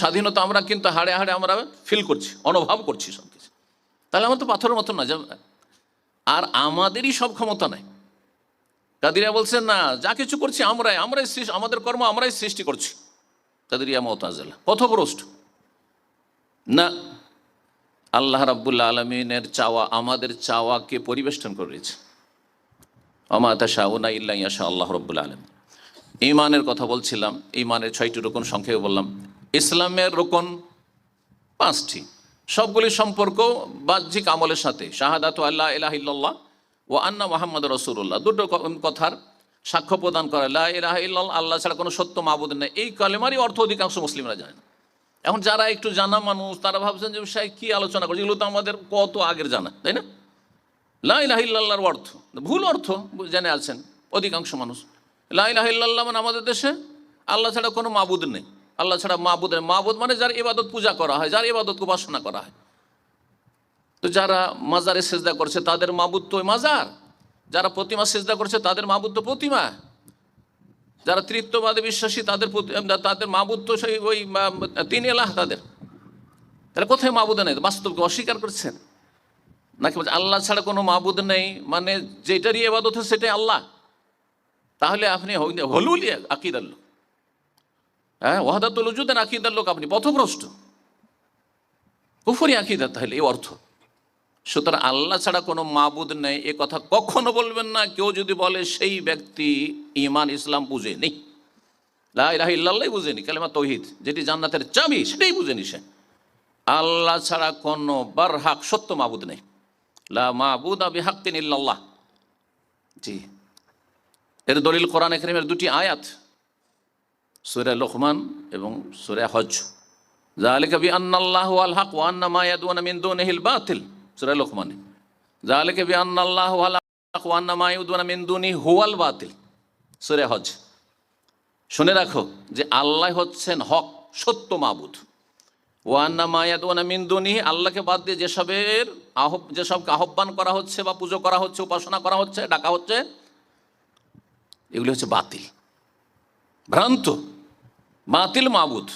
স্বাধীনতা আমরা কিন্তু হাড়ে হাড়ে আমরা ফিল করছি, অনুভব করছি সব কিছু তাহলে আমার তো পাথরের মতো না আর আমাদেরই সব ক্ষমতা নাই। কাদিরিয়া বলছেন, না, যা কিছু করছি আমরাই আমরাই আমাদের কর্ম আমরাই সৃষ্টি করছি। কাদিরিয়া মতাজেলা, পথভ্রষ্ট। না, আল্লাহ রাব্বুল্লা আলমিনের চাওয়া, আমাদের চাওয়াকে পরিবেষ্টন করেছে অমাতা শাহুনা ইল্লা ইয়াশা আল্লাহ রব্বুল আলম ইমানের কথা বলছিলাম ইমানের ছয়টি রোকন সংক্ষেপে বললাম। ইসলামের রোকন পাঁচটি। সবগুলি সম্পর্ক বাহ্যিক আমলের সাথে। শাহাদাত আল্লাহ ইলাহিল্লাহ ও আন্না মোহাম্মদ রসুল্লাহ দুটো কথার সাক্ষ্য প্রদান করে। লা ইলাহা আল্লাহ ছাড়া কোনো সত্য মাবুদ নেই। এই কালেমারই অর্থ অধিকাংশ মুসলিমরা জানে না। এখন যারা একটু জানা মানুষ, তারা ভাবছেন যে সাহেব কী আলোচনা করছে? এগুলো তো আমাদের কত আগের জানা, তাই না? লাইলাহিল্লাহর অর্থ। ভুল অর্থ জেনে আছেন অধিকাংশ মানুষ। লাইলাহিল্লাহ মানে আমাদের দেশে আল্লাহ ছাড়া কোনো মাবুদ নেই। আল্লাহ ছাড়া মাবুদ নেই। মাবুদ মানে যার ইবাদত পূজা করা হয়, যার ইবাদত উপাসনা করা হয়। তো যারা মাজারে সেজদা করছে, তাদের মাবুদ তো মাজার। যারা প্রতিমা সেজদা করছে, তাদের মাবুদ তো প্রতিমা। যারা তৃত্ববাদে বিশ্বাসী, তাদের তাদের মাবুদ তো সেই ওই তিন এলাহ তাদের। তাহলে কোথায় মাবুদ নেই? বাস্তবকে অস্বীকার করছেন? নাকি বলছে, আল্লাহ ছাড়া কোনো মাবুদ নেই? মানে যেটারই এবাদত সেটাই আল্লাহ। তাহলে আপনি হলুল আকিদার লোক হ্যাঁ ওয়াহাদাতুল উজুদের আকিদার লোক আপনি, পথভ্রষ্ট। কুফরি আকিদা তাহলে, এই অর্থ। সুতরাং আল্লাহ ছাড়া কোনো মাবুদ নেই, এ কথা কখনো বলবেন না, কেউ যদি বলে সেই ব্যক্তি ইমান ইসলাম বুঝে বুঝেনি লাহ বুঝেনি, কালেমা তৌহিদ, যেটি জান্নাতের চাবি, সেটাই বুঝেনি সে। আল্লাহ ছাড়া কোনো বারহাক, সত্য মাবুদ নেই। লা মাবুদ আবি হাক্কিন ইল্লাল্লাহ। জি। এর দলিল কোরআন এখানে দুটি আয়াত। সুরে লোকমান এবং সুরে হজ জালিকা বি আন্নাল্লাহু আল হক ওয়া আন্না মা ইয়াদুনা মিন দুনিহিল বাতিল, সূরা লোকমানে। জালিকা বি আন্নাল্লাহু আল হক ওয়া আন্না মা মিন দুনিহি হুয়াল বাতিল, সূরা হজ শুনে রাখো যে আল্লাহ হচ্ছেন হক, সত্য মাবুদ। ওয়ান্না মায়াদুয়ানা মিন্দুনি আল্লাহকে বাদ দিয়ে যেসবের আহ যেসবকে আহ্বান করা হচ্ছে বা পুজো করা হচ্ছে, উপাসনা করা হচ্ছে, ডাকা হচ্ছে, এগুলি হচ্ছে বাতিল। ভ্রান্ত। বাতিল মাবুদ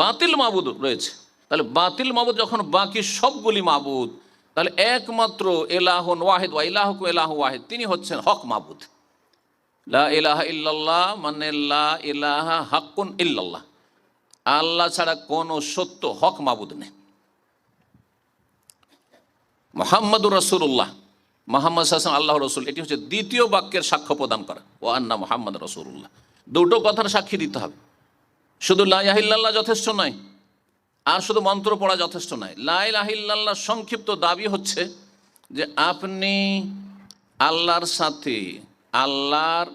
বাতিল মাবুদ রয়েছে। তাহলে বাতিল মাবুদ যখন বাকি সবগুলি মাবুদ, তাহলে একমাত্র এলাহন ওয়াহেদ, ওয়া ইলাহকু এলাহ ওয়াহেদ, তিনি হচ্ছেন হক মাবুদ। লা ইলাহা ইল্লাল্লাহ মানে লা ইলাহা হাক্কুন ইল্লাল্লাহ। আল্লাহ ছাড়া কোনো সত্য হক মাবুদ নেই। মোহাম্মদুর রসুল্লাহ মোহাম্মদ হাসান আল্লাহ রসুল, এটি হচ্ছে দ্বিতীয় বাক্যের সাক্ষ্য প্রদান করা। ও আন্না মোহাম্মদ রসুল্লাহ দুটো কথার সাক্ষী দিতে হবে। শুধু লাইলাহিল্লাহ যথেষ্ট নয়, আর শুধু মন্ত্র পড়া যথেষ্ট নয়। লাই লাইলাহিল্লাহ সংক্ষিপ্ত দাবি হচ্ছে যে আপনি আল্লাহর সাথে, আল্লাহর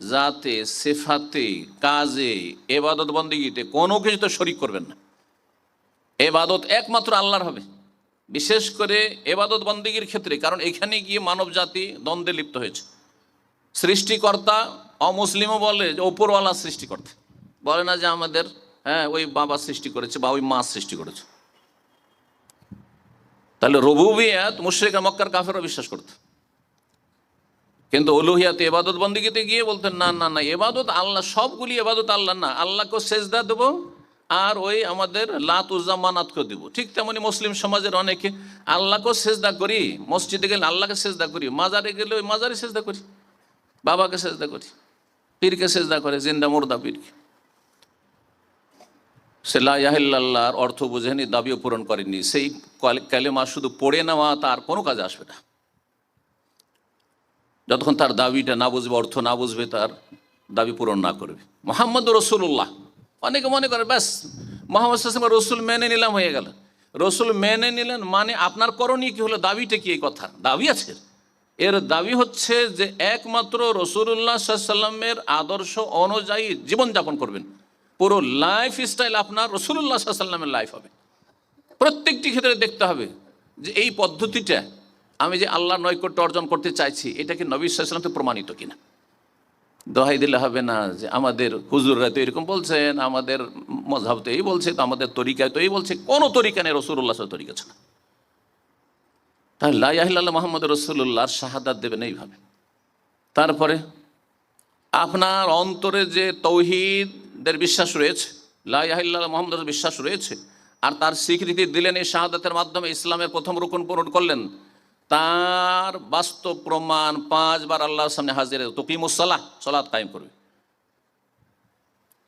জাতে, সেফাতে, কাজে, এবাদত বন্দিগিতে কোনো কিছুতে শরিক করবেন না। এবাদত একমাত্র আল্লাহর হবে। বিশেষ করে এবাদত বন্দিগির ক্ষেত্রে, কারণ এখানে গিয়ে মানব জাতি দ্বন্দ্বে লিপ্ত হয়েছে। সৃষ্টিকর্তা অমুসলিমও বলে যে ওপরওয়ালা সৃষ্টিকর্তা। বলে না যে আমাদের হ্যাঁ ওই বাবা সৃষ্টি করেছে বা ওই মা সৃষ্টি করেছে। তাহলে রবুবিয়াত মুশ্রিকা মক্কার কাফেরও বিশ্বাস করতো। কিন্তু অলুহিয়াতে এবাদত বন্দিগিতে গিয়ে বলতেন, না না না, এবাদত আল্লাহ, সবগুলি এবাদত আল্লাহ না। আল্লাহকে সেজদা দেবো আর ওই আমাদের লাত উজ্জামানাতকে দেবো। ঠিক তেমনি মুসলিম সমাজের অনেকে আল্লাহকেও সেজদা করি, মসজিদে গেলে আল্লাহকে সেজদা করি, মাজারে গেলে ওই মাজারে সেজদা করি। বাবাকে সেজদা করি, পীরকে সেজদা করে, জিন্দা মুর্দা পীরকে। সে লাহিল্লাহর অর্থ বুঝেনি, দাবিও পূরণ করেনি সেই কালেমা শুধু পড়ে নেওয়া, তার কোনো কাজে আসবে না। যতক্ষণ তার দাবিটা না বুঝবে, অর্থ না বুঝবে, তার দাবি পূরণ না করবে। মোহাম্মদ রসুল্লাহ অনেকে মনে করে, ব্যাস, মোহাম্মদ সাসম রসুল মেনে নিলাম, হয়ে গেল। রসুল মেনে নিলেন মানে আপনার করণীয় কি হলো? দাবিটা কি এই কথা? দাবি আছে? এর দাবি হচ্ছে যে একমাত্র রসুল্লাহ সাল্লামের আদর্শ অনুযায়ী জীবনযাপন করবেন। পুরো লাইফ স্টাইল আপনার রসুল্লাহ সাল্লামের লাইফ হবে। প্রত্যেকটি ক্ষেত্রে দেখতে হবে যে এই পদ্ধতিটা আমি যে আল্লাহ নৈকট্য অর্জন করতে চাইছি, এটা কি নবী সাল্লাম তো প্রমাণিত কিনা? দোহাই দিলে হবে না যে আমাদের হুজুররা তো এরকম বলছেন, আমাদের মজাব তো এই বলছে, তো আমাদের তরিকায় তো এই বলছে, কোনো তরিকা নেই রসুল্লাহ তরিকা ছিল তাহলে লাইয়াহিল্লাহ মোহাম্মদ রসুল্লাহর শাহাদাত দেবেন এইভাবে। তারপরে আপনার অন্তরে যে তৌহিদের বিশ্বাস রয়েছে লাহিল্লাহ মোহাম্মদ বিশ্বাস রয়েছে, আর তার স্বীকৃতি দিলেন এই শাহাদাতের মাধ্যমে ইসলামের প্রথম রুকুন পূরণ করলেন, তার বাস্তব প্রমাণ পাঁচবার আল্লাহর সামনে হাজির তকিমুসাল্লাহ সলাৎ কায়েম করবে।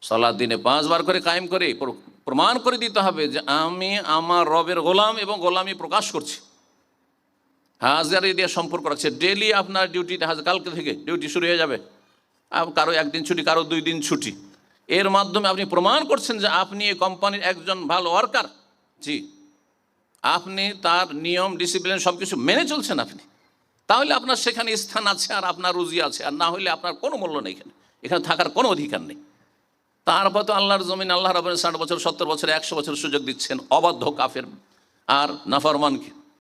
সলাৎ দিনে পাঁচবার করে কায়েম করে প্রমাণ করে দিতে হবে যে আমি আমার রবের গোলাম এবং গোলামি প্রকাশ করছি। হাজারি দিয়ে সম্পর্ক রাখছে। ডেলি আপনার ডিউটিতে হাজ, কালকে থেকে ডিউটি শুরু হয়ে যাবে। কারও একদিন ছুটি, কারও দুই দিন ছুটি। এর মাধ্যমে আপনি প্রমাণ করছেন যে আপনি এই কোম্পানির একজন ভালো ওয়ার্কার জি। আপনি তার নিয়ম ডিসিপ্লিন সব কিছু মেনে চলছেন আপনি। তাহলে আপনার সেখানে স্থান আছে আর আপনার রুজি আছে। আর না হলে আপনার কোনো মূল্য নেই এখানে। এখানে থাকার কোনো অধিকার নেই। তারপর তো আল্লাহর জমিন আল্লাহ রাবেন ষাট বছর, সত্তর বছর, একশো বছর সুযোগ দিচ্ছেন অবাধ্য কাফের। আর নাফরমানকে।